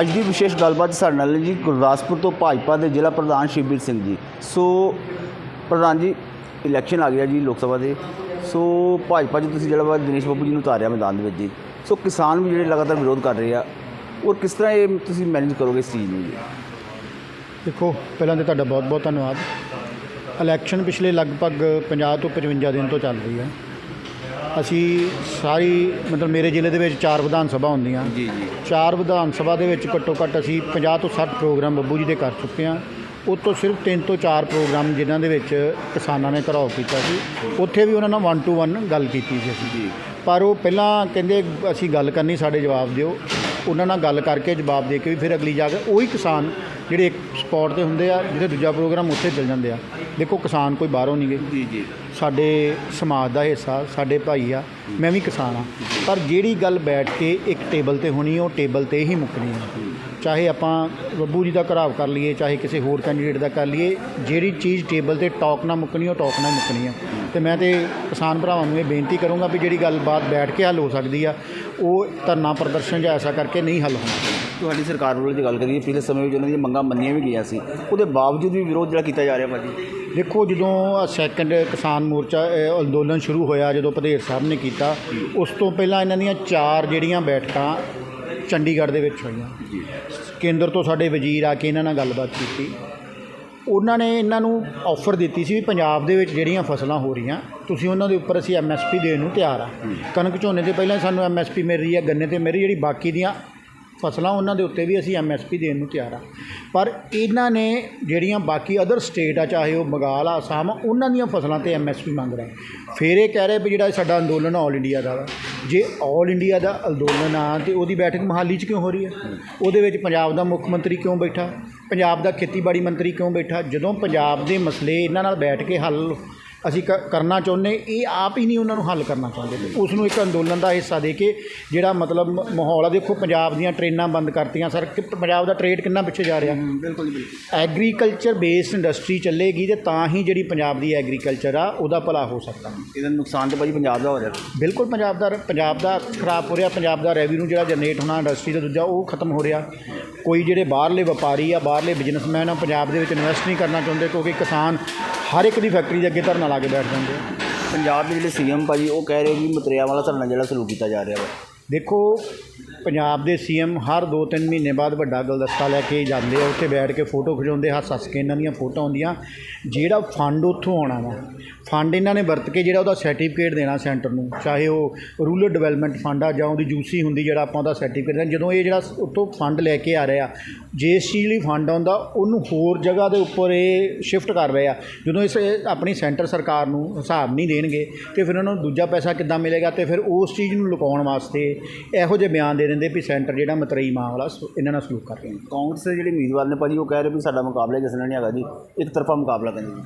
ਅੱਜ ਦੀ ਵਿਸ਼ੇਸ਼ ਗੱਲਬਾਤ ਸਾਡੇ ਨਾਲ ਹੈ ਜੀ ਗੁਰਦਾਸਪੁਰ ਤੋਂ ਭਾਜਪਾ ਦੇ ਜ਼ਿਲ੍ਹਾ ਪ੍ਰਧਾਨ ਸ਼ਿਵਬੀਰ ਸਿੰਘ ਜੀ। ਸੋ ਪ੍ਰਧਾਨ ਜੀ ਇਲੈਕਸ਼ਨ ਆ ਗਿਆ ਜੀ ਲੋਕ ਸਭਾ ਦੇ। ਸੋ ਭਾਜਪਾ 'ਚ ਤੁਸੀਂ ਜਿਹੜਾ ਵਾ ਦਿਨੇਸ਼ ਬੱਬੂ ਜੀ ਨੂੰ ਉਤਾਰਿਆ ਮੈਦਾਨ ਦੇ ਵਿੱਚ ਜੀ। ਸੋ ਕਿਸਾਨ ਵੀ ਜਿਹੜੇ ਲਗਾਤਾਰ ਵਿਰੋਧ ਕਰ ਰਹੇ ਆ ਔਰ ਕਿਸ ਤਰ੍ਹਾਂ ਇਹ ਤੁਸੀਂ ਮੈਨੇਜ ਕਰੋਗੇ ਇਸ ਚੀਜ਼ ਨੂੰ ਜੀ? ਦੇਖੋ, ਪਹਿਲਾਂ ਤਾਂ ਤੁਹਾਡਾ ਬਹੁਤ ਬਹੁਤ ਧੰਨਵਾਦ। ਇਲੈਕਸ਼ਨ ਪਿਛਲੇ ਲਗਭਗ 50 ਤੋਂ 55 ਦਿਨ ਤੋਂ ਚੱਲ ਰਹੀ ਹੈ। ਅਸੀਂ ਸਾਰੀ ਮਤਲਬ ਮੇਰੇ ਜ਼ਿਲ੍ਹੇ ਦੇ ਵਿੱਚ ਚਾਰ ਵਿਧਾਨ ਸਭਾ ਹੁੰਦੀਆਂ। ਜੀ ਜੀ। ਚਾਰ ਵਿਧਾਨ ਸਭਾ ਦੇ ਵਿੱਚ ਘੱਟੋ ਘੱਟ ਅਸੀਂ 50 ਤੋਂ 60 ਪ੍ਰੋਗਰਾਮ ਬੱਬੂ ਜੀ ਦੇ ਕਰ ਚੁੱਕੇ ਹਾਂ। ਉਹ ਤੋਂ ਸਿਰਫ 3 ਤੋਂ 4 ਪ੍ਰੋਗਰਾਮ ਜਿਨ੍ਹਾਂ ਦੇ ਵਿੱਚ ਕਿਸਾਨਾਂ ਨੇ ਘਰਾਓ ਕੀਤਾ ਸੀ। ਉੱਥੇ ਵੀ ਉਹਨਾਂ ਨਾਲ 1 ਟੂ 1 ਗੱਲ ਕੀਤੀ ਸੀ ਅਸੀਂ। ਜੀ। ਪਰ ਉਹ ਪਹਿਲਾਂ ਕਹਿੰਦੇ ਅਸੀਂ ਗੱਲ ਕਰਨੀ ਸਾਡੇ ਜਵਾਬ ਦਿਓ। ਉਹਨਾਂ ਨਾਲ ਗੱਲ ਕਰਕੇ ਜਵਾਬ ਦੇ ਕੇ ਵੀ ਫਿਰ ਅਗਲੀ ਜਾ ਕੇ ਉਹੀ ਕਿਸਾਨ ਜਿਹੜੇ ਸਪੌਟ ਤੇ ਹੁੰਦੇ ਆ ਜਿਹੜੇ ਦੂਜਾ ਪ੍ਰੋਗਰਾਮ ਉੱਥੇ ਚਲ ਜਾਂਦੇ ਆ। ਦੇਖੋ ਕਿਸਾਨ ਕੋਈ ਬਾਹਰੋਂ ਨਹੀਂ ਗਏ ਜੀ ਜੀ। ਸਾਡੇ ਸਮਾਜ ਦਾ ਹਿੱਸਾ ਸਾਡੇ ਭਾਈ ਆ ਮੈਂ ਵੀ ਕਿਸਾਨ ਆ। ਪਰ ਜਿਹੜੀ ਗੱਲ ਬੈਠ ਕੇ ਇੱਕ ਟੇਬਲ ਤੇ ਹੋਣੀ ਉਹ ਟੇਬਲ ਤੇ ਹੀ ਮੁੱਕਣੀ ਹੈ ਚਾਹੇ ਆਪਾਂ ਬੱਬੂ ਜੀ ਦਾ ਘਰਾਵ ਕਰ ਲਈਏ ਚਾਹੇ ਕਿਸੇ ਹੋਰ ਕੈਂਡੀਡੇਟ ਦਾ ਕਰ ਲਈਏ ਜਿਹੜੀ ਚੀਜ਼ ਟੇਬਲ ਤੇ ਟਾਕ ਨਾ ਮੁੱਕਣੀ ਉਹ ਟਾਕ ਨਾਲ ਮੁੱਕਣੀ ਆ। ਤੇ ਮੈਂ ਤੇ ਕਿਸਾਨ ਭਰਾਵਾਂ ਨੂੰ ਇਹ ਬੇਨਤੀ ਕਰੂੰਗਾ ਵੀ ਜਿਹੜੀ ਗੱਲਬਾਤ ਬੈਠ ਕੇ ਹੱਲ ਹੋ ਸਕਦੀ ਆ ਉਹ ਧਰਨਾ ਪ੍ਰਦਰਸ਼ਨ ਜਾਂ ਐਸਾ ਕਰਕੇ ਨਹੀਂ ਹੱਲ ਹੋਣਾ। ਤੁਹਾਡੀ ਸਰਕਾਰ ਵੱਲੋਂ ਜੇ ਗੱਲ ਕਰੀਏ ਪਿਛਲੇ ਸਮੇਂ ਵਿੱਚ ਉਹਨਾਂ ਦੀਆਂ ਮੰਗਾਂ ਮੰਨੀਆਂ ਵੀ ਗਈਆਂ ਸੀ। ਉਹਦੇ ਬਾਵਜੂਦ ਵੀ ਵਿਰੋਧ ਜਿਹੜਾ ਕੀਤਾ ਜਾ ਰਿਹਾ ਭਾਜੀ। ਦੇਖੋ ਜਦੋਂ ਸੈਕੰਡ ਕਿਸਾਨ ਮੋਰਚਾ ਅ, ਅੰਦੋਲਨ ਸ਼ੁਰੂ ਹੋਇਆ ਜਦੋਂ ਪਧੇਰ ਸਾਹਿਬ ਨੇ ਕੀਤਾ ਉਸ ਤੋਂ ਪਹਿਲਾਂ ਇਹਨਾਂ ਦੀਆਂ ਚਾਰ ਜਿਹੜੀਆਂ ਬੈਠਕਾਂ ਚੰਡੀਗੜ੍ਹ ਦੇ ਵਿੱਚ ਹੋਈਆਂ। ਕੇਂਦਰ ਤੋਂ ਸਾਡੇ ਵਜ਼ੀਰ ਆ ਕੇ ਇਹਨਾਂ ਨਾਲ ਗੱਲਬਾਤ ਕੀਤੀ। ਉਹਨਾਂ ਨੇ ਇਹਨਾਂ ਨੂੰ ਆਫਰ ਦਿੱਤੀ ਸੀ ਵੀ ਪੰਜਾਬ ਦੇ ਵਿੱਚ ਜਿਹੜੀਆਂ ਫਸਲਾਂ ਹੋ ਰਹੀਆਂ ਤੁਸੀਂ ਉਹਨਾਂ ਦੇ ਉੱਪਰ ਅਸੀਂ ਐਮਐਸਪੀ ਦੇਣ ਨੂੰ ਤਿਆਰ ਆ। ਕਣਕ ਝੋਨੇ ਦੇ ਪਹਿਲਾਂ ਸਾਨੂੰ ਐਮਐਸਪੀ ਮਿਲ ਰਹੀ ਹੈ ਗੰਨੇ ਤੇ ਮੇਰੀ ਜਿਹੜੀ ਬਾਕੀ ਦੀਆਂ ਫਸਲਾਂ ਉਹਨਾਂ ਦੇ ਉੱਤੇ ਵੀ ਅਸੀਂ ਐਮਐਸਪੀ ਦੇਣ ਨੂੰ ਤਿਆਰ ਆ। ਪਰ ਇਹਨਾਂ ਨੇ ਜਿਹੜੀਆਂ ਬਾਕੀ ਅਦਰ ਸਟੇਟ ਆ ਚਾਹੇ ਉਹ ਬੰਗਾਲ ਆ ਅਸਾਮ ਆ, ਉਹਨਾਂ ਦੀਆਂ ਫਸਲਾਂ ਤੇ ਐਮਐਸਪੀ ਮੰਗ ਰਹੇ ਫਿਰ ਇਹ ਕਹਿ ਰਹੇ ਵੀ ਜਿਹੜਾ ਸਾਡਾ ਅੰਦੋਲਨ ਆਲ ਇੰਡੀਆ ਦਾ ਵਾ ਜੇ ਆਲ ਇੰਡੀਆ ਦਾ ਅੰਦੋਲਨ ਆ ਤੇ ਉਹਦੀ ਬੈਠਕ ਮਹਾਲੀ 'ਚ ਕਿਉਂ ਹੋ ਰਹੀ ਹੈ ਉਹਦੇ ਵਿੱਚ ਪੰਜਾਬ ਦਾ ਮੁੱਖ ਮੰਤਰੀ ਕਿਉਂ ਬੈਠਾ? ਪੰਜਾਬ ਦਾ ਖੇਤੀਬਾੜੀ ਮੰਤਰੀ ਕਿਉਂ ਬੈਠਾ? ਜਦੋਂ ਪੰਜਾਬ ਦੇ ਮਸਲੇ ਇਹਨਾਂ ਨਾਲ ਬੈਠ ਕੇ ਹੱਲ ਅਸੀਂ ਕਰਨਾ ਚਾਹੁੰਦੇ ਇਹ ਆਪ ਹੀ ਨਹੀਂ ਉਹਨਾਂ ਨੂੰ ਹੱਲ ਕਰਨਾ ਚਾਹੁੰਦੇ। ਉਸ ਨੂੰ ਇੱਕ ਅੰਦੋਲਨ ਦਾ ਹਿੱਸਾ ਦੇ ਕੇ ਜਿਹੜਾ ਮਤਲਬ ਮਾਹੌਲ ਆ ਦੇਖੋ ਪੰਜਾਬ ਦੀਆਂ ਟ੍ਰੇਨਾਂ ਬੰਦ ਕਰਤੀਆਂ ਸਰ ਪੰਜਾਬ ਦਾ ਟ੍ਰੇਡ ਕਿੰਨਾ ਪਿੱਛੇ ਜਾ ਰਿਹਾ। ਬਿਲਕੁਲ ਬਿਲਕੁਲ। ਐਗਰੀਕਲਚਰ ਬੇਸਡ ਇੰਡਸਟਰੀ ਚੱਲੇਗੀ ਤੇ ਤਾਂ ਹੀ ਜਿਹੜੀ ਪੰਜਾਬ ਦੀ ਐਗਰੀਕਲਚਰ ਆ ਉਹਦਾ ਭਲਾ ਹੋ ਸਕਦਾ। ਇਹਦਾ ਨੁਕਸਾਨ ਤੇ ਭਾਜੀ ਪੰਜਾਬ ਦਾ ਹੋ ਰਿਹਾ। ਬਿਲਕੁਲ ਪੰਜਾਬ ਦਾ ਪੰਜਾਬ ਦਾ ਖਰਾਬ ਹੋ ਰਿਹਾ ਪੰਜਾਬ ਦਾ ਰੈਵਨਿਊ ਜਿਹੜਾ ਜਨਰੇਟ ਹੋਣਾ ਇੰਡਸਟਰੀ ਦਾ ਦੂਜਾ ਉਹ ਖਤਮ ਹੋ ਰਿਹਾ। ਕੋਈ ਜਿਹੜੇ ਬਾਹਰਲੇ ਵਪਾਰੀ ਆ, ਬਾਹਰਲੇ ਬਿਜ਼ਨਸਮੈਨ ਆ, ਪੰਜਾਬ ਦੇ ਵਿੱਚ ਇਨਵੈਸਟ ਨਹੀਂ ਕਰਨਾ ਚਾਹੁੰਦੇ ਕਿਉਂਕਿ ਕਿਸਾਨ ਹਰ ਇੱਕ ਦੀ ਫੈਕਟਰੀ ਦੇ ਅੱਗੇ ਧਰਨਾ ਲਾ ਕੇ ਬੈਠ ਜਾਂਦੇ ਆ। ਪੰਜਾਬ ਦੇ ਜਿਹੜੇ ਸੀਐਮ ਭਾਜੀ, ਉਹ ਕਹਿ ਰਹੇ ਵੀ ਮਤਰੇਆ ਵਾਲਾ ਧਰਨਾ ਜਿਹੜਾ ਸ਼ੁਰੂ ਕੀਤਾ ਜਾ ਰਿਹਾ ਵਾ। ਦੇਖੋ, ਪੰਜਾਬ ਦੇ ਸੀਐਮ ਹਰ 2-3 ਮਹੀਨੇ ਬਾਅਦ ਵੱਡਾ ਗੁਲਦਸਤਾ ਲੈ ਕੇ ਜਾਂਦੇ ਆ, ਉੱਥੇ ਬੈਠ ਕੇ ਫੋਟੋ ਖਿਚਾਉਂਦੇ, ਹੱਸ ਹੱਸ ਕੇ ਇਹਨਾਂ ਦੀਆਂ ਫੋਟੋਆਂ ਆਉਂਦੀਆਂ। ਜਿਹੜਾ ਫੰਡ ਉੱਥੋਂ ਆਉਣਾ ਵਾ, ਫੰਡ ਇਹਨਾਂ ਨੇ ਵਰਤ ਕੇ ਜਿਹੜਾ ਉਹਦਾ ਸਰਟੀਫਿਕੇਟ ਦੇਣਾ ਸੈਂਟਰ ਨੂੰ, ਚਾਹੇ ਉਹ ਰੂਰਲ ਡਿਵੈਲਪਮੈਂਟ ਫੰਡ ਆ ਜਾਂ ਉਹਦੀ ਯੂਸੀ ਹੁੰਦੀ ਜਿਹੜਾ ਆਪਾਂ ਉਹਦਾ ਸਰਟੀਫਿਕੇਟ ਦੇਣਾ, ਜਦੋਂ ਇਹ ਜਿਹੜਾ ਉੱਥੋਂ ਫੰਡ ਲੈ ਕੇ ਆ ਰਿਹਾ ਆ ਜਿਸ ਚੀਜ਼ ਲਈ ਫੰਡ ਆਉਂਦਾ, ਉਹਨੂੰ ਹੋਰ ਜਗ੍ਹਾ ਦੇ ਉੱਪਰ ਇਹ ਸ਼ਿਫਟ ਕਰ ਰਹੇ ਆ। ਜਦੋਂ ਇਸ ਆਪਣੀ ਸੈਂਟਰ ਸਰਕਾਰ ਨੂੰ ਹਿਸਾਬ ਨਹੀਂ ਦੇਣਗੇ, ਤੇ ਫਿਰ ਉਹਨਾਂ ਨੂੰ ਦੂਜਾ ਪੈਸਾ ਕਿੱਦਾਂ ਮਿਲੇਗਾ, ਤੇ ਫਿਰ ਉਸ ਚੀਜ਼ ਨੂੰ ਲੁਕਾਉਣ ਵਾਸਤੇ ਇਹੋ ਜਿਹੇ ਬਿਆਨ ਦੇ ਦਿੰਦੇ ਵੀ ਸੈਂਟਰ ਜਿਹੜਾ ਮਤਰਈ ਮਾਂ ਵਾਲਾ ਸੋ ਇਹਨਾਂ ਨਾਲ ਸਲੂਕ ਕਰ ਰਹੇ ਨੇ। ਕਾਂਗਰਸ ਦੇ ਜਿਹੜੇ ਉਮੀਦਵਾਰ ਨੇ ਭਾਜੀ ਉਹ ਕਹਿ ਰਹੇ ਵੀ ਸਾਡਾ ਮੁਕਾਬਲਾ ਕਿਸੇ ਨਾਲ ਨਹੀਂ ਹੈਗਾ ਜੀ ਇੱਕ ਤਰਫਾ ਮੁਕਾਬਲਾ ਕਹਿੰਦੇ ਜੀ।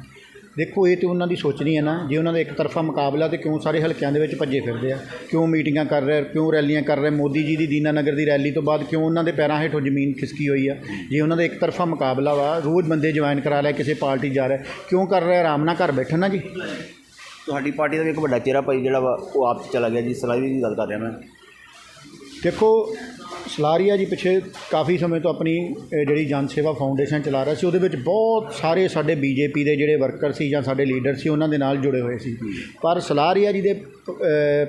ਦੇਖੋ ਇਹ ਤੇ ਉਹਨਾਂ ਦੀ ਸੋਚਣੀ ਹੈ ਨਾ ਜੇ ਉਹਨਾਂ ਦਾ ਇੱਕ ਤਰਫਾ ਮੁਕਾਬਲਾ ਤੇ ਕਿਉਂ ਸਾਰੇ ਹਲਕਿਆਂ ਦੇ ਵਿੱਚ ਭੱਜੇ ਫਿਰਦੇ ਆ? ਕਿਉਂ ਮੀਟਿੰਗਾਂ ਕਰ ਰਹੇ ਕਿਉਂ ਰੈਲੀਆਂ ਕਰ ਰਹੇ? ਮੋਦੀ ਜੀ ਦੀ ਦੀਨਾਨਗਰ ਦੀ ਰੈਲੀ ਤੋਂ ਬਾਅਦ ਕਿਉਂ ਉਹਨਾਂ ਦੇ ਪੈਰਾਂ ਹੇਠੋਂ ਜ਼ਮੀਨ ਖਿਸਕੀ ਹੋਈ ਆ? ਜੇ ਉਹਨਾਂ ਦਾ ਇੱਕ ਤਰਫਾ ਮੁਕਾਬਲਾ ਵਾ ਰੋਜ਼ ਬੰਦੇ ਜੁਆਇਨ ਕਰਾ ਲਿਆ ਕਿਸੇ ਪਾਰਟੀ ਜਾ ਰਿਹਾ ਕਿਉਂ ਕਰ ਰਿਹਾ? ਆਰਾਮ ਨਾਲ ਘਰ ਬੈਠਣ ਨਾ ਜੀ। ਤੁਹਾਡੀ ਪਾਰਟੀ ਦਾ ਵੀ ਇੱਕ ਵੱਡਾ ਚਿਹਰਾ ਭਾਈ ਜਿਹੜਾ ਵਾ ਉਹ ਆਪ 'ਚ ਚਲਾ ਗਿਆ ਜੀ ਸਲਾਈ ਦੀ ਗੱਲ ਕਰ ਰਿਹਾ ਮੈਂ। ਦੇਖੋ ਸਲਾਰੀਆ ਜੀ ਪਿੱਛੇ ਕਾਫੀ ਸਮੇਂ ਤੋਂ ਆਪਣੀ ਜਿਹੜੀ ਜਨ ਸੇਵਾ ਫਾਊਂਡੇਸ਼ਨ ਚਲਾ ਰਿਹਾ ਸੀ ਉਹਦੇ ਵਿੱਚ ਬਹੁਤ ਸਾਰੇ ਸਾਡੇ ਬੀਜੇਪੀ ਦੇ ਜਿਹੜੇ ਵਰਕਰ ਸੀ ਜਾਂ ਸਾਡੇ ਲੀਡਰ ਸੀ ਉਹਨਾਂ ਦੇ ਨਾਲ ਜੁੜੇ ਹੋਏ ਸੀ। ਪਰ ਸਲਾਰੀਆ ਜੀ ਦੇ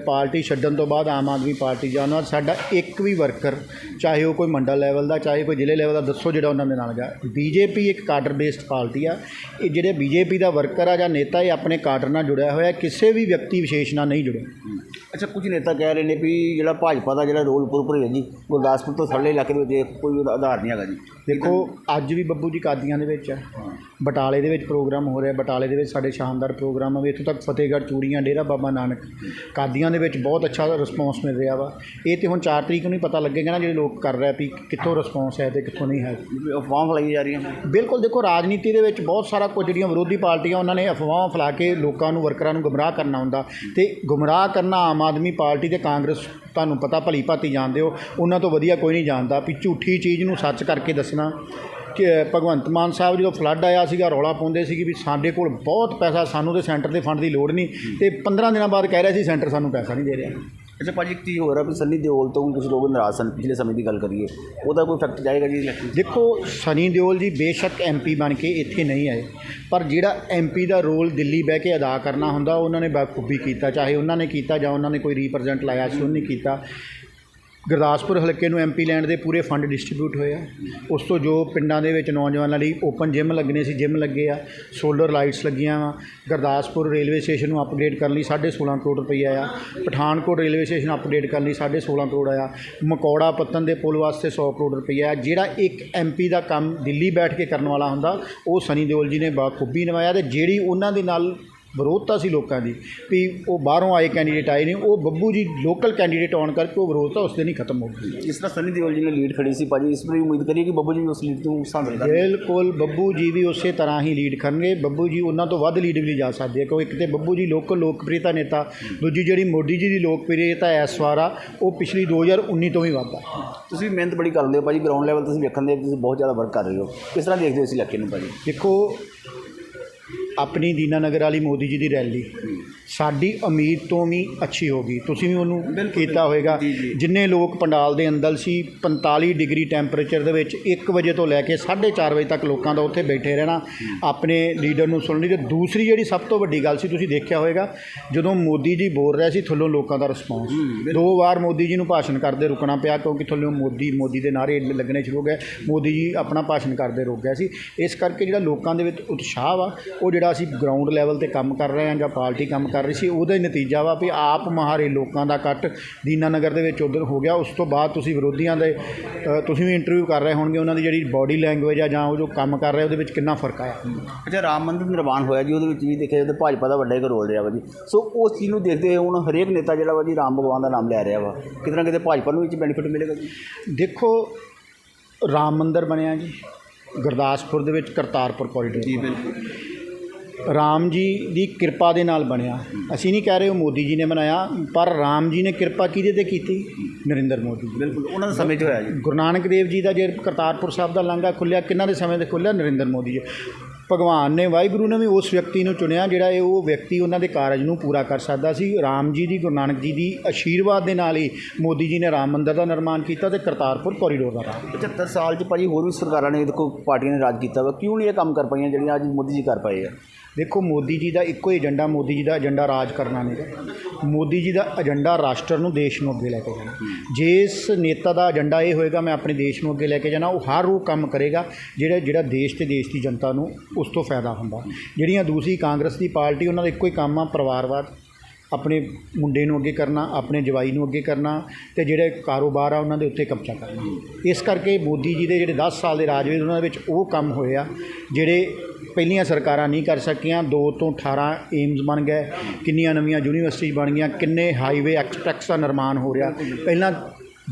ਪਾਰਟੀ ਛੱਡਣ ਤੋਂ ਬਾਅਦ ਆਮ ਆਦਮੀ ਪਾਰਟੀ ਜਾਣ ਨਾਲ ਸਾਡਾ ਇੱਕ ਵੀ ਵਰਕਰ ਚਾਹੇ ਉਹ ਕੋਈ ਮੰਡਲ ਲੈਵਲ ਦਾ ਚਾਹੇ ਕੋਈ ਜ਼ਿਲ੍ਹੇ ਲੈਵਲ ਦਾ ਦੱਸੋ ਜਿਹੜਾ ਉਹਨਾਂ ਦੇ ਨਾਲ ਗਿਆ। ਬੀਜੇਪੀ ਇੱਕ ਕਾਡਰ ਬੇਸਡ ਪਾਰਟੀ ਆ। ਇਹ ਜਿਹੜੇ ਬੀਜੇਪੀ ਦਾ ਵਰਕਰ ਆ ਜਾਂ ਨੇਤਾ ਇਹ ਆਪਣੇ ਕਾਡਰ ਨਾਲ ਜੁੜਿਆ ਹੋਇਆ ਕਿਸੇ ਵੀ ਵਿਅਕਤੀ ਵਿਸ਼ੇਸ਼ ਨਾਲ ਨਹੀਂ ਜੁੜਿਆ। ਅੱਛਾ ਕੁਝ ਨੇਤਾ ਕਹਿ ਰਹੇ ਨੇ ਵੀ ਜਿਹੜਾ ਭਾਜਪਾ ਦਾ ਜਿਹੜਾ ਰੋਲ ਉੱਪਰ ਹੈ ਜੀ ਗੁਰਦਾਸਪੁਰ ਤੋਂ ਥੱਲੇ ਇਲਾਕੇ ਦੇ ਵਿੱਚ ਕੋਈ ਉਹਦਾ ਆਧਾਰ ਨਹੀਂ ਹੈਗਾ ਜੀ। ਦੇਖੋ ਅੱਜ ਵੀ ਬੱਬੂ ਜੀ ਕਾਦੀਆਂ ਦੇ ਵਿੱਚ ਹੈ। ਬਟਾਲੇ ਦੇ ਵਿੱਚ ਪ੍ਰੋਗਰਾਮ ਹੋ ਰਿਹਾ ਬਟਾਲੇ ਦੇ ਵਿੱਚ ਸਾਡੇ ਸ਼ਾਨਦਾਰ ਪ੍ਰੋਗਰਾਮ ਆ। ਵੀ ਇੱਥੋਂ ਤੱਕ ਫਤਿਹਗੜ੍ਹ ਚੂੜੀਆਂ ਡੇਰਾ ਬਾਬਾ ਨਾਨਕ ਕਾਦੀਆਂ ਦੇ ਵਿੱਚ ਬਹੁਤ ਅੱਛਾ ਰਿਸਪੌਂਸ ਮਿਲ ਰਿਹਾ ਵਾ। ਇਹ ਤੇ ਹੁਣ 4 ਤਰੀਕ ਨੂੰ ਹੀ ਪਤਾ ਲੱਗੇਗਾ ਨਾ ਜਿਹੜੇ ਲੋਕ ਕਰ ਰਹੇ ਵੀ ਕਿੱਥੋਂ ਰਿਸਪੌਂਸ ਹੈ ਤੇ ਕਿੱਥੋਂ ਨਹੀਂ ਹੈ। ਅਫਵਾਹ ਫਲਾਈ ਜਾ ਰਹੀਆਂ। ਬਿਲਕੁਲ ਦੇਖੋ ਰਾਜਨੀਤੀ ਦੇ ਵਿੱਚ ਬਹੁਤ ਸਾਰਾ ਕੁਝ ਜਿਹੜੀਆਂ ਵਿਰੋਧੀ ਪਾਰਟੀਆਂ ਉਹਨਾਂ ਨੇ ਅਫਵਾਹਾਂ ਫੈਲਾ ਕੇ ਲੋਕਾਂ ਨੂੰ ਵਰਕਰਾਂ ਨੂੰ ਗੁੰਮਰਾਹ ਕਰਨਾ ਹੁੰਦਾ ਤੇ ਗੁੰਮਰਾਹ ਕਰਨਾ ਆਮ ਆਦਮੀ ਪਾਰਟੀ ਤੇ ਕਾਂਗਰਸ ਤੁਹਾਨੂੰ ਪਤਾ ਭਲੀ ਭਾਤੀ ਜਾਣਦੇ ਹੋ, ਉਹਨਾਂ ਤੋਂ ਵਧੀਆ ਕੋਈ ਨਹੀਂ ਜਾਣਦਾ ਵੀ ਝੂਠੀ ਚੀਜ਼ ਨੂੰ ਸੱਚ ਕਰਕੇ ਦੱਸਣਾ। ਕਿ ਭਗਵੰਤ ਮਾਨ ਸਾਹਿਬ ਜਦੋਂ ਫਲੱਡ ਆਇਆ ਸੀਗਾ, ਰੌਲਾ ਪਾਉਂਦੇ ਸੀਗੇ ਵੀ ਸਾਡੇ ਕੋਲ ਬਹੁਤ ਪੈਸਾ, ਸਾਨੂੰ ਤੇ ਸੈਂਟਰ ਦੇ ਫੰਡ ਦੀ ਲੋੜ ਨਹੀਂ। ਤੇ 15 ਦਿਨਾਂ ਬਾਅਦ ਕਹਿ ਰਿਹਾ ਸੀ ਸੈਂਟਰ ਸਾਨੂੰ ਪੈਸਾ ਨਹੀਂ ਦੇ ਰਿਹਾ। ਅੱਛਾ ਭਾਜੀ, ਇੱਕ ਚੀਜ਼ ਹੋਰ ਆ ਵੀ ਸੰਨੀ ਦਿਓਲ ਤੋਂ ਵੀ ਕੁਝ ਲੋਕ ਨਾਰਾਜ਼ ਸਨ, ਪਿਛਲੇ ਸਮੇਂ ਦੀ ਗੱਲ ਕਰੀਏ। ਉਹਦਾ ਕੋਈ ਇਫੈਕਟ ਜਾਏਗਾ ਜੀ ਦੇਖੋ, ਸਨੀ ਦਿਓਲ ਜੀ ਬੇਸ਼ੱਕ ਐਮਪੀ ਬਣ ਕੇ ਇੱਥੇ ਨਹੀਂ ਆਏ, ਪਰ ਜਿਹੜਾ ਐਮਪੀ ਦਾ ਰੋਲ ਦਿੱਲੀ ਬਹਿ ਕੇ ਅਦਾ ਕਰਨਾ ਹੁੰਦਾ, ਉਹਨਾਂ ਨੇ ਬਖੂਬੀ ਕੀਤਾ, ਚਾਹੇ ਉਹਨਾਂ ਨੇ ਕੀਤਾ ਜਾਂ ਉਹਨਾਂ ਨੇ ਕੋਈ ਰਿਪਰੈਜ਼ੈਂਟ ਲਾਇਆ ਸੀ, ਉਹਨੇ ਕੀਤਾ। ਗੁਰਦਾਸਪੁਰ ਹਲਕੇ ਨੂੰ ਐਮਪੀ ਲੈਂਡ ਦੇ ਪੂਰੇ ਫੰਡ ਡਿਸਟ੍ਰੀਬਿਊਟ ਹੋਏ ਆ। ਉਸ ਤੋਂ ਜੋ ਪਿੰਡਾਂ ਦੇ ਵਿੱਚ ਨੌਜਵਾਨਾਂ ਲਈ ਓਪਨ ਜਿਮ ਲੱਗਣੇ ਸੀ, ਜਿਮ ਲੱਗੇ ਆ। ਸੋਲਰ ਲਾਈਟਸ ਲੱਗੀਆਂ ਵਾ। ਗੁਰਦਾਸਪੁਰ ਰੇਲਵੇ ਸਟੇਸ਼ਨ ਨੂੰ ਅਪਗ੍ਰੇਡ ਕਰਨ ਲਈ 16.5 ਕਰੋੜ ਰੁਪਈਆ ਆ ਪਠਾਨਕੋਟ ਰੇਲਵੇ ਸਟੇਸ਼ਨ ਅਪਗ੍ਰੇਡ ਕਰਨ ਲਈ 16.5 ਕਰੋੜ ਆ ਮਕੌੜਾ ਪੱਤਨ ਦੇ ਪੁਲ ਵਾਸਤੇ 100 ਕਰੋੜ ਰੁਪਈਆ ਆ ਜਿਹੜਾ ਇੱਕ ਐਮਪੀ ਦਾ ਕੰਮ ਦਿੱਲੀ ਬੈਠ ਕੇ ਕਰਨ ਵਾਲਾ ਹੁੰਦਾ, ਉਹ ਸਨੀ ਦਿਓਲ ਜੀ ਨੇ ਬਾਖੂਬੀ ਨਿਭਾਇਆ ਤੇ ਜਿਹੜੀ ਉਹਨਾਂ ਦੇ ਨਾਲ ਵਿਰੋਧਤਾ ਸੀ ਲੋਕਾਂ ਦੀ ਵੀ ਉਹ ਬਾਹਰੋਂ ਆਏ ਕੈਂਡੀਡੇਟ ਆਏ ਨੇ ਉਹ ਬੱਬੂ ਜੀ ਲੋਕਲ ਕੈਂਡੀਡੇਟ ਆਉਣ ਕਰਕੇ ਉਹ ਵਿਰੋਧਤਾ ਉਸ ਦਿਨ ਹੀ ਖਤਮ ਹੋ ਗਈ ਜਿਸ ਤਰ੍ਹਾਂ ਸੰਨੀ ਦਿਓਲ ਜੀ ਨੇ ਲੀਡ ਖੜੀ ਸੀ ਭਾਜੀ ਇਸ ਵੀ ਉਮੀਦ ਕਰੀਏ ਕਿ ਬੱਬੂ ਜੀ ਉਸ ਲੀਡ ਤੋਂ ਸੰਭਲ ਕਰ ਬਿਲਕੁਲ ਬੱਬੂ ਜੀ ਵੀ ਉਸੇ ਤਰ੍ਹਾਂ ਹੀ ਲੀਡ ਕਰਨਗੇ ਬੱਬੂ ਜੀ ਉਹਨਾਂ ਤੋਂ ਵੱਧ ਲੀਡ ਵੀ ਨਹੀਂ ਜਾ ਸਕਦੇ ਕਿਉਂ ਇੱਕ ਤੇ ਬੱਬੂ ਜੀ ਲੋਕਲ ਲੋਕਪ੍ਰਿਯਤਾ ਨੇਤਾ ਦੂਜੀ ਜਿਹੜੀ ਮੋਦੀ ਜੀ ਦੀ ਲੋਕਪ੍ਰਿਯਤਾ ਇਸ ਵਾਰ ਆ ਉਹ ਪਿਛਲੀ 2019 ਤੋਂ ਵੀ ਵੱਧ ਆ। ਤੁਸੀਂ ਮਿਹਨਤ ਬੜੀ ਕਰਦੇ ਹੋ ਭਾਜੀ ਗਰਾਊਂਡ ਲੈਵਲ ਤੁਸੀਂ ਵੇਖਣ ਦੇ ਤੁਸੀਂ ਬਹੁਤ ਜ਼ਿਆਦਾ ਵਰਕ ਕਰ ਰਹੇ ਹੋ। ਕਿਸ ਤਰ੍ਹਾਂ ਦੇਖਦੇ ਹੋ ਇਸ ਇਲਾਕੇ ਨੂੰ ਭਾਜੀ? ਦੇਖੋ ਆਪਣੀ ਦੀਨਾਨਗਰ ਵਾਲੀ ਮੋਦੀ ਜੀ ਦੀ ਰੈਲੀ। ਸਾਡੀ ਉਮੀਦ ਤੋਂ ਵੀ ਅੱਛੀ ਹੋ ਗਈ। ਤੁਸੀਂ ਵੀ ਉਹਨੂੰ ਕੀਤਾ ਹੋਵੇਗਾ ਜਿੰਨੇ ਲੋਕ ਪੰਡਾਲ ਦੇ ਅੰਦਰ ਸੀ 45 ਡਿਗਰੀ ਟੈਂਪਰੇਚਰ ਦੇ ਵਿੱਚ 1 ਵਜੇ ਤੋਂ ਲੈ ਕੇ 4:30 ਵਜੇ ਤੱਕ ਲੋਕਾਂ ਦਾ ਉੱਥੇ ਬੈਠੇ ਰਹਿਣਾ ਆਪਣੇ ਲੀਡਰ ਨੂੰ ਸੁਣਨੀ। ਤੇ ਦੂਸਰੀ ਜਿਹੜੀ ਸਭ ਤੋਂ ਵੱਡੀ ਗੱਲ ਸੀ ਤੁਸੀਂ ਦੇਖਿਆ ਹੋਵੇਗਾ ਜਦੋਂ ਮੋਦੀ ਜੀ ਬੋਲ ਰਿਹਾ ਸੀ ਥੱਲੋਂ ਲੋਕਾਂ ਦਾ ਰਿਸਪੌਂਸ ਦੋ ਵਾਰ ਮੋਦੀ ਜੀ ਨੂੰ ਭਾਸ਼ਣ ਕਰਦੇ ਰੁਕਣਾ ਪਿਆ ਕਿਉਂਕਿ ਥੱਲੋਂ ਮੋਦੀ ਮੋਦੀ ਦੇ ਨਾਰੇ ਲੱਗਣੇ ਸ਼ੁਰੂ ਹੋ ਗਏ। ਮੋਦੀ ਜੀ ਆਪਣਾ ਭਾਸ਼ਣ ਕਰਦੇ ਰੁਕ ਗਿਆ ਸੀ। ਇਸ ਕਰਕੇ ਜਿਹੜਾ ਲੋਕਾਂ ਦੇ ਵਿੱਚ ਉਤਸ਼ਾਹ ਵਾ ਉਹ ਜਿਹੜਾ ਅਸੀਂ ਗਰਾਊਂਡ ਲੈਵਲ ਤੇ ਕੰਮ ਕਰ ਰਹੇ ਹਾਂ ਜਾਂ ਪਾਰਟੀ ਕੰਮ ਕਰ ਰਹੀ ਸੀ ਉਹਦਾ ਹੀ ਨਤੀਜਾ ਵਾ ਵੀ ਆਪ ਮਹਾਰੇ ਲੋਕਾਂ ਦਾ ਇਕੱਠ ਦੀਨਾਨਗਰ ਦੇ ਵਿੱਚ ਉਧਰ ਹੋ ਗਿਆ। ਉਸ ਤੋਂ ਬਾਅਦ ਤੁਸੀਂ ਵਿਰੋਧੀਆਂ ਦੇ ਤੁਸੀਂ ਵੀ ਇੰਟਰਵਿਊ ਕਰ ਰਹੇ ਹੋਣਗੇ ਉਹਨਾਂ ਦੀ ਜਿਹੜੀ ਬਾਡੀ ਲੈਂਗੁਏਜ ਆ ਜਾਂ ਉਹ ਜੋ ਕੰਮ ਕਰ ਰਹੇ ਉਹਦੇ ਵਿੱਚ ਕਿੰਨਾ ਫ਼ਰਕ ਆਇਆ? ਅੱਛਾ ਰਾਮ ਮੰਦਿਰ ਨਿਰਮਾਣ ਹੋਇਆ ਜੀ ਉਹਦੇ ਵਿੱਚ ਵੀ ਦੇਖਿਆ ਤਾਂ ਭਾਜਪਾ ਦਾ ਵੱਡਾ ਇੱਕ ਰੋਲ ਰਿਹਾ ਵਾ ਜੀ। ਸੋ ਉਸ ਚੀਜ਼ ਨੂੰ ਦੇਖਦੇ ਹੋਏ ਹੁਣ ਹਰੇਕ ਨੇਤਾ ਜਿਹੜਾ ਵਾ ਜੀ ਰਾਮ ਭਗਵਾਨ ਦਾ ਨਾਮ ਲੈ ਰਿਹਾ ਵਾ। ਕਿਤੇ ਨਾ ਕਿਤੇ ਭਾਜਪਾ ਨੂੰ ਵਿੱਚ ਬੈਨੀਫਿਟ ਮਿਲੇਗਾ ਜੀ। ਦੇਖੋ ਰਾਮ ਮੰਦਿਰ ਬਣਿਆ ਜੀ ਗੁਰਦਾਸਪੁਰ ਦੇ ਵਿੱਚ ਕਰਤਾਰਪੁਰ ਕੋਰੀਡੋਰ ਜੀ ਬਿਲਕੁਲ। ਰਾਮ ਜੀ ਦੀ ਕਿਰਪਾ ਦੇ ਨਾਲ ਬਣਿਆ। ਅਸੀਂ ਨਹੀਂ ਕਹਿ ਰਹੇ ਉਹ ਮੋਦੀ ਜੀ ਨੇ ਬਣਾਇਆ ਪਰ ਰਾਮ ਜੀ ਨੇ ਕਿਰਪਾ ਕਿਹਦੇ ਤੇ ਕੀਤੀ? ਨਰਿੰਦਰ ਮੋਦੀ ਬਿਲਕੁਲ ਉਹਨਾਂ ਦੇ ਸਮੇਂ 'ਚ ਹੋਇਆ ਜੀ। ਗੁਰੂ ਨਾਨਕ ਦੇਵ ਜੀ ਦਾ ਜੇ ਕਰਤਾਰਪੁਰ ਸਾਹਿਬ ਦਾ ਲਾਂਘਾ ਖੁੱਲਿਆ ਕਿੰਨਾਂ ਦੇ ਸਮੇਂ ਤੇ ਖੁੱਲਿਆ? ਨਰਿੰਦਰ ਮੋਦੀ ਜੀ। ਭਗਵਾਨ ਨੇ ਵਾਹਿਗੁਰੂ ਨੇ ਵੀ ਉਸ ਵਿਅਕਤੀ ਨੂੰ ਚੁਣਿਆ ਜਿਹੜਾ ਇਹ ਉਹ ਵਿਅਕਤੀ ਉਹਨਾਂ ਦੇ ਕਾਰਜ ਨੂੰ ਪੂਰਾ ਕਰ ਸਕਦਾ ਸੀ। ਰਾਮ ਜੀ ਦੀ ਗੁਰੂ ਨਾਨਕ ਜੀ ਦੀ ਆਸ਼ੀਰਵਾਦ ਦੇ ਨਾਲ ਹੀ ਮੋਦੀ ਜੀ ਨੇ ਰਾਮ ਮੰਦਿਰ ਦਾ ਨਿਰਮਾਣ ਕੀਤਾ ਤੇ ਕਰਤਾਰਪੁਰ ਕੋਰੀਡੋਰ ਦਾ ਰਾਮ। 75 ਸਾਲ 'ਚ ਭਾਜੀ ਹੋਰ ਵੀ ਸਰਕਾਰਾਂ ਨੇ ਦੇਖੋ ਪਾਰਟੀਆਂ ਨੇ ਰਾਜ ਕੀਤਾ ਵਾ। ਕਿਉਂ ਨਹੀਂ ਇਹ ਕੰਮ ਕਰ ਪਾਈਆਂ ਜਿਹੜੀਆਂ ਅੱਜ ਮੋਦੀ ਜੀ ਕਰ ਪਏ ਆ? ਦੇਖੋ, ਮੋਦੀ ਜੀ ਦਾ ਇੱਕੋ ਹੀ ਏਜੰਡਾ, ਮੋਦੀ ਜੀ ਦਾ ਏਜੰਡਾ ਰਾਜ ਕਰਨਾ ਨਹੀਂ। ਮੋਦੀ ਜੀ ਦਾ ਏਜੰਡਾ ਰਾਸ਼ਟਰ ਨੂੰ ਦੇਸ਼ ਨੂੰ ਅੱਗੇ ਲੈ ਕੇ ਜਾਣਾ। ਜਿਸ ਨੇਤਾ ਦਾ ਏਜੰਡਾ ਇਹ ਹੋਏਗਾ, ਮੈਂ ਆਪਣੇ ਦੇਸ਼ ਨੂੰ ਅੱਗੇ ਲੈ ਕੇ ਜਾਣਾ, ਉਹ ਹਰ ਉਹ ਕੰਮ ਕਰੇਗਾ, ਜਿਹੜਾ ਜਿਹੜਾ ਦੇਸ਼ ਤੇ ਦੇਸ਼ ਦੀ ਜਨਤਾ ਨੂੰ ਉਸ ਤੋਂ ਫਾਇਦਾ ਹੁੰਦਾ। ਜਿਹੜੀਆਂ ਦੂਸਰੀ ਕਾਂਗਰਸ ਦੀ ਪਾਰਟੀ, ਉਹਨਾਂ ਦਾ ਇੱਕੋ ਹੀ ਕੰਮ ਆ, ਪਰਿਵਾਰਵਾਦ। ਆਪਣੇ ਮੁੰਡੇ ਨੂੰ ਅੱਗੇ ਕਰਨਾ, ਆਪਣੇ ਜਵਾਈ ਨੂੰ ਅੱਗੇ ਕਰਨਾ ਅਤੇ ਜਿਹੜੇ ਕਾਰੋਬਾਰ ਆ ਉਹਨਾਂ ਦੇ ਉੱਤੇ ਕਬਜ਼ਾ ਕਰਨਾ। ਇਸ ਕਰਕੇ ਮੋਦੀ ਜੀ ਦੇ ਜਿਹੜੇ 10 ਸਾਲ ਦੇ ਰਾਜ ਵਿੱਚ ਉਹਨਾਂ ਦੇ ਵਿੱਚ ਉਹ ਕੰਮ ਹੋਏ ਆ, ਜਿਹੜੇ ਪਹਿਲੀਆਂ ਸਰਕਾਰਾਂ ਨਹੀਂ ਕਰ ਸਕੀਆਂ 2 ਤੋਂ 18 ਏਮਸ ਬਣ ਗਏ, ਕਿੰਨੀਆਂ ਨਵੀਆਂ ਯੂਨੀਵਰਸਿਟੀ ਬਣ ਗਈਆਂ, ਕਿੰਨੇ ਹਾਈਵੇ ਐਕਸਪ੍ਰੈਸ ਦਾ ਨਿਰਮਾਣ ਹੋ ਰਿਹਾ। ਪਹਿਲਾਂ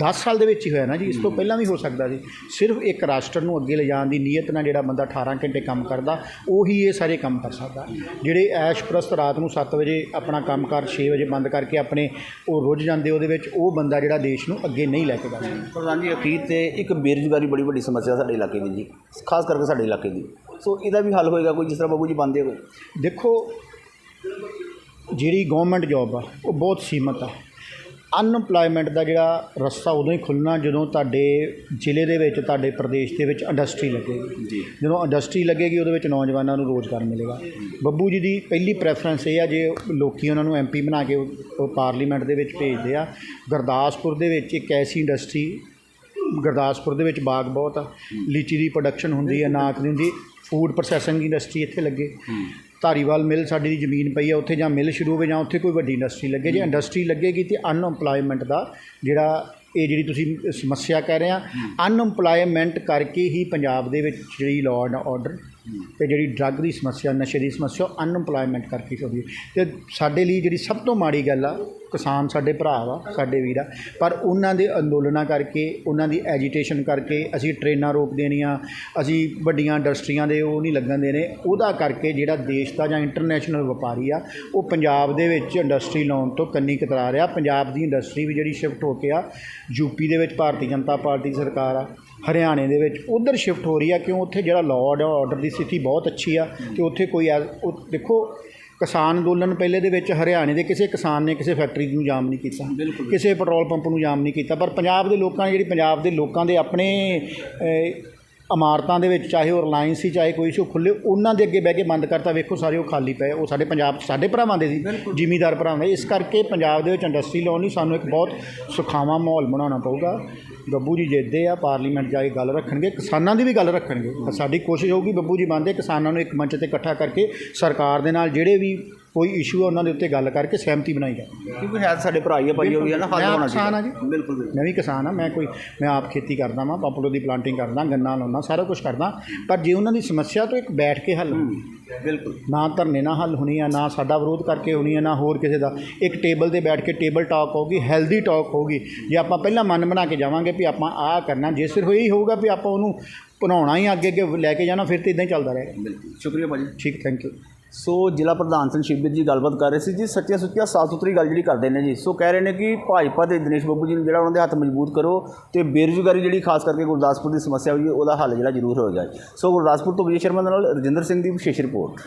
10 ਸਾਲ ਦੇ ਵਿੱਚ ਹੀ ਹੋਇਆ ਨਾ ਜੀ ਇਸ ਤੋਂ ਪਹਿਲਾਂ ਵੀ ਹੋ ਸਕਦਾ ਸੀ ਸਿਰਫ ਇੱਕ ਰਾਸ਼ਟਰ ਨੂੰ ਅੱਗੇ ਲਿਜਾਣ ਦੀ ਨੀਅਤ ਨਾਲ ਜਿਹੜਾ ਬੰਦਾ 18 ਘੰਟੇ ਕੰਮ ਕਰਦਾ ਉਹੀ ਇਹ ਸਾਰੇ ਕੰਮ ਕਰ ਸਕਦਾ। ਜਿਹੜੇ ਐਸ਼ ਪ੍ਰਸਤ ਰਾਤ ਨੂੰ 7 ਵਜੇ ਆਪਣਾ ਕੰਮਕਾਰ 6 ਵਜੇ ਬੰਦ ਕਰਕੇ ਆਪਣੇ ਉਹ ਰੁੱਝ ਜਾਂਦੇ ਉਹਦੇ ਵਿੱਚ ਉਹ ਬੰਦਾ ਜਿਹੜਾ ਦੇਸ਼ ਨੂੰ ਅੱਗੇ ਨਹੀਂ ਲੈ ਕੇ ਜਾ ਸਕਦਾ। ਪ੍ਰਧਾਨ ਜੀ ਅਖੀਰ ਤੇ ਇੱਕ ਬੇਰੁਜ਼ਗਾਰੀ ਬੜੀ ਵੱਡੀ ਸਮੱਸਿਆ ਸਾਡੇ ਇਲਾਕੇ ਦੀ ਜੀ ਖਾਸ ਕਰਕੇ ਸਾਡੇ ਇਲਾਕੇ ਦੀ। ਸੋ ਇਹਦਾ ਵੀ ਹੱਲ ਹੋਏਗਾ ਕੋਈ ਜਿਸ ਤਰ੍ਹਾਂ ਬਾਬੂ ਜੀ ਬੰਦੇ ਹੋਏ? ਦੇਖੋ ਜਿਹੜੀ ਗਵਰਨਮੈਂਟ ਜੌਬ ਆ ਉਹ ਬਹੁਤ ਸੀਮਤ ਆ। ਅਨਪਲਾਈਮੈਂਟ ਦਾ ਜਿਹੜਾ ਰਸਤਾ ਉਦੋਂ ਹੀ ਖੁੱਲਣਾ ਜਦੋਂ ਤੁਹਾਡੇ ਜ਼ਿਲ੍ਹੇ ਦੇ ਵਿੱਚ ਤੁਹਾਡੇ ਪ੍ਰਦੇਸ਼ ਦੇ ਵਿੱਚ ਇੰਡਸਟਰੀ ਲੱਗੇਗੀ ਜੀ। ਜਦੋਂ ਇੰਡਸਟਰੀ ਲੱਗੇਗੀ ਉਹਦੇ ਵਿੱਚ ਨੌਜਵਾਨਾਂ ਨੂੰ ਰੋਜ਼ਗਾਰ ਮਿਲੇਗਾ। ਬੱਬੂ ਜੀ ਦੀ ਪਹਿਲੀ ਪ੍ਰੈਫਰੈਂਸ ਇਹ ਆ ਜੇ ਲੋਕੀ ਉਹਨਾਂ ਨੂੰ ਐਮਪੀ ਬਣਾ ਕੇ ਉਹ ਪਾਰਲੀਮੈਂਟ ਦੇ ਵਿੱਚ ਭੇਜਦੇ ਆ ਗੁਰਦਾਸਪੁਰ ਦੇ ਵਿੱਚ ਇੱਕ ਐਸੀ ਇੰਡਸਟਰੀ ਗੁਰਦਾਸਪੁਰ ਦੇ ਵਿੱਚ ਬਾਗ ਬਹੁਤ ਆ। ਲੀਚੀ ਦੀ ਪ੍ਰੋਡਕਸ਼ਨ ਹੁੰਦੀ ਹੈ ਨਾਕ ਦੀ ਹੁੰਦੀ ਫੂਡ ਪ੍ਰੋਸੈਸਿੰਗ ਇੰਡਸਟਰੀ ਇੱਥੇ ਲੱਗੇ। ਧਾਰੀਵਾਲ ਮਿਲ ਸਾਡੀ ਦੀ ਜ਼ਮੀਨ ਪਈ ਆ ਉੱਥੇ ਜਾਂ ਮਿਲ ਸ਼ੁਰੂ ਹੋਵੇ ਜਾਂ ਉੱਥੇ ਕੋਈ ਵੱਡੀ ਇੰਡਸਟਰੀ ਲੱਗੇ ਜੇ ਇੰਡਸਟਰੀ ਲੱਗੇਗੀ ਤੇ ਅਨਐਮਪਲੋਇਮੈਂਟ ਦਾ ਜਿਹੜਾ ਇਹ ਜਿਹੜੀ ਤੁਸੀਂ ਸਮੱਸਿਆ ਕਹਿ ਰਹੇ ਆ ਅਨਐਮਪਲੋਇਮੈਂਟ ਕਰਕੇ ਹੀ ਪੰਜਾਬ ਦੇ ਵਿੱਚ ਜਿਹੜੀ ਲਾਅ ਐਂਡ ਆਰਡਰ ਤੇ ਜਿਹੜੀ ਡਰੱਗ ਦੀ ਸਮੱਸਿਆ, ਨਸ਼ੇ ਦੀ ਸਮੱਸਿਆ ਅਨਐਮਪਲੋਇਮੈਂਟ ਕਰਕੇ ਹੀ ਹੁੰਦੀ ਤੇ ਸਾਡੇ ਲਈ ਜਿਹੜੀ ਸਭ ਤੋਂ ਮਾੜੀ ਗੱਲ ਆ, ਕਿਸਾਨ ਸਾਡੇ ਭਰਾ ਵਾ, ਸਾਡੇ ਵੀਰ ਆ, ਪਰ ਉਹਨਾਂ ਦੇ ਅੰਦੋਲਨਾਂ ਕਰਕੇ, ਉਹਨਾਂ ਦੀ ਐਜੀਟੇਸ਼ਨ ਕਰਕੇ ਅਸੀਂ ਟ੍ਰੇਨਾਂ ਰੋਕ ਦੇਣੀਆਂ ਅਸੀਂ ਵੱਡੀਆਂ ਇੰਡਸਟਰੀਆਂ ਦੇ ਉਹ ਨਹੀਂ ਲੱਗਣ ਦੇਣੇ। ਉਹਦਾ ਕਰਕੇ ਜਿਹੜਾ ਦੇਸ਼ ਦਾ ਜਾਂ ਇੰਟਰਨੈਸ਼ਨਲ ਵਪਾਰੀ ਆ, ਉਹ ਪੰਜਾਬ ਦੇ ਵਿੱਚ ਇੰਡਸਟਰੀ ਲਾਉਣ ਤੋਂ ਕੰਨੀ ਕਤਰਾ ਰਿਹਾ। ਪੰਜਾਬ ਦੀ ਇੰਡਸਟਰੀ ਵੀ ਜਿਹੜੀ ਸ਼ਿਫਟ ਹੋ ਕੇ ਆ ਯੂਪੀ ਦੇ ਵਿੱਚ ਭਾਰਤੀ ਜਨਤਾ ਪਾਰਟੀ ਦੀ ਸਰਕਾਰ ਆ ਹਰਿਆਣੇ ਦੇ ਵਿੱਚ। ਉਧਰ ਸ਼ਿਫਟ ਹੋ ਰਹੀ ਆ ਕਿਉਂ? ਉੱਥੇ ਜਿਹੜਾ ਲਾਅ ਆਰਡਰ ਦੀ ਸਥਿਤੀ ਬਹੁਤ ਅੱਛੀ ਆ ਤੇ ਉੱਥੇ ਕੋਈ ਦੇਖੋ ਕਿਸਾਨ ਅੰਦੋਲਨ ਪਹਿਲੇ ਦੇ ਵਿੱਚ ਹਰਿਆਣੇ ਦੇ ਕਿਸੇ ਕਿਸਾਨ ਨੇ ਕਿਸੇ ਫੈਕਟਰੀ ਨੂੰ ਜਾਮ ਨਹੀਂ ਕੀਤਾ। ਕਿਸੇ ਪੈਟਰੋਲ ਪੰਪ ਨੂੰ ਜਾਮ ਨਹੀਂ ਕੀਤਾ। ਪਰ ਪੰਜਾਬ ਦੇ ਲੋਕਾਂ ਨੇ ਜਿਹੜੀ ਪੰਜਾਬ ਦੇ ਲੋਕਾਂ ਦੇ ਆਪਣੇ ਇਮਾਰਤਾਂ ਦੇ ਵਿੱਚ ਚਾਹੇ ਉਹ ਰਿਲਾਇੰਸ ਸੀ ਚਾਹੇ ਕੋਈ ਸੀ ਖੁੱਲੇ ਉਹਨਾਂ ਦੇ ਅੱਗੇ ਬਹਿ ਕੇ ਬੰਦ ਕਰਤਾ। ਵੇਖੋ ਸਾਰੇ ਉਹ ਖਾਲੀ ਪਏ ਉਹ ਸਾਡੇ ਪੰਜਾਬ 'ਚ ਸਾਡੇ ਭਰਾਵਾਂ ਦੇ ਸੀ ਜ਼ਿਮੀਦਾਰ ਭਰਾਵਾਂ ਦੇ। ਇਸ ਕਰਕੇ ਪੰਜਾਬ ਦੇ ਵਿੱਚ ਇੰਡਸਟਰੀ ਲਾਉਣ ਲਈ ਸਾਨੂੰ ਇੱਕ ਬਹੁਤ ਸੁਖਾਵਾਂ ਮਾਹੌਲ ਬਣਾਉਣਾ ਪਊਗਾ। ਬੱਬੂ ਜੀ ਜਿੱਦੇ ਆ ਪਾਰਲੀਮੈਂਟ ਜਾ ਕੇ ਗੱਲ ਰੱਖਣਗੇ ਕਿਸਾਨਾਂ ਦੀ ਵੀ ਗੱਲ ਰੱਖਣਗੇ। ਸਾਡੀ ਕੋਸ਼ਿਸ਼ ਹੋਊਗੀ ਬੱਬੂ ਜੀ ਬੰਦੇ ਕਿਸਾਨਾਂ ਨੂੰ ਇੱਕ ਮੰਚ ਤੇ ਇਕੱਠਾ ਕਰਕੇ ਸਰਕਾਰ ਦੇ ਨਾਲ ਜਿਹੜੇ ਵੀ ਕੋਈ ਇਸ਼ੂ ਆ ਉਹਨਾਂ ਦੇ ਉੱਤੇ ਗੱਲ ਕਰਕੇ ਸਹਿਮਤੀ ਬਣਾਈ ਜਾਵੇ। ਕਿਉਂਕਿ ਹੈ ਸਾਡੇ ਭਰਾ ਹੀ ਆ ਭਾਈ ਉਹ ਵੀ ਹੈ ਨਾ ਹੱਲ ਮੈਂ ਹੋਣਾ ਕਿਸਾਨ ਆ ਚਾਹੀਦਾ ਬਿਲਕੁਲ ਮੈਂ ਵੀ ਕਿਸਾਨ ਆ ਮੈਂ ਕੋਈ ਮੈਂ ਆਪ ਖੇਤੀ ਕਰਦਾ ਵਾਂ ਪਾਪੂਲਰ ਦੀ ਪਲਾਂਟਿੰਗ ਕਰਦਾ ਗੰਨਾ ਲਾਉਂਦਾ ਸਾਰਾ ਕੁਝ ਕਰਦਾ। ਪਰ ਜੇ ਉਹਨਾਂ ਦੀ ਸਮੱਸਿਆ ਤੋਂ ਇੱਕ ਬੈਠ ਕੇ ਹੱਲ ਹੋਣੀ ਬਿਲਕੁਲ। ਨਾ ਧਰਨੇ ਨਾਲ ਹੱਲ ਹੋਣੀ ਆ ਨਾ ਸਾਡਾ ਵਿਰੋਧ ਕਰਕੇ ਹੋਣੀ ਆ ਨਾ ਹੋਰ ਕਿਸੇ ਦਾ। ਇੱਕ ਟੇਬਲ ਤੇ ਬੈਠ ਕੇ ਟੇਬਲ ਟਾਕ ਹੋਊਗੀ ਹੈਲਦੀ ਟਾਕ ਹੋਊਗੀ। ਜੇ ਆਪਾਂ ਪਹਿਲਾਂ ਮਨ ਬਣਾ ਕੇ ਜਾਵਾਂਗੇ ਵੀ ਆਪਾਂ ਆਹ ਕਰਨਾ ਜੇ ਸਿਰਫ ਇਹੀ ਹੋਊਗਾ ਵੀ ਆਪਾਂ ਉਹਨੂੰ ਬਣਾਉਣਾ ਹੀ ਅੱਗੇ ਅੱਗੇ ਲੈ ਕੇ ਜਾਣਾ ਫਿਰ ਤੇ ਇਦਾਂ ਹੀ ਚੱਲਦਾ ਰਹੇਗਾ। ਬਿਲਕੁਲ। ਸ਼ੁਕਰੀਆ ਭਾਜੀ। ਠੀਕ ਥੈਂਕ ਯੂ ਸੋ ਜ਼ਿਲ੍ਹਾ ਪ੍ਰਧਾਨ ਸਿੰਘ ਸ਼ਿਵਬੀਰ ਜੀ ਗੱਲਬਾਤ ਕਰ ਰਹੇ ਸੀ ਜੀ, ਸੱਚੀਆਂ ਸੁੱਚੀਆਂ ਸਾਫ਼ ਸੁਥਰੀ ਗੱਲ ਜਿਹੜੀ ਕਰਦੇ ਨੇ ਜੀ। ਸੋ ਕਹਿ ਰਹੇ ਨੇ ਕਿ ਭਾਜਪਾ ਦੇ ਦਿਨੇਸ਼ ਬੱਬੂ ਜੀ ਨੂੰ ਜਿਹੜਾ ਉਹਨਾਂ ਦੇ ਹੱਥ ਮਜ਼ਬੂਤ ਕਰੋ ਤੇ ਬੇਰੁਜ਼ਗਾਰੀ ਜਿਹੜੀ ਖਾਸ ਕਰਕੇ ਗੁਰਦਾਸਪੁਰ ਦੀ ਸਮੱਸਿਆ ਹੋਈ ਹੈ, ਉਹਦਾ ਹੱਲ ਜਿਹੜਾ ਜ਼ਰੂਰ ਹੋਏਗਾ ਸੋ ਗੁਰਦਾਸਪੁਰ ਤੋਂ ਵਿਜੇ ਸ਼ਰਮਾ ਦੇ ਨਾਲ ਰਜਿੰਦਰ ਸਿੰਘ ਦੀ ਵਿਸ਼ੇਸ਼ ਰਿਪੋਰਟ।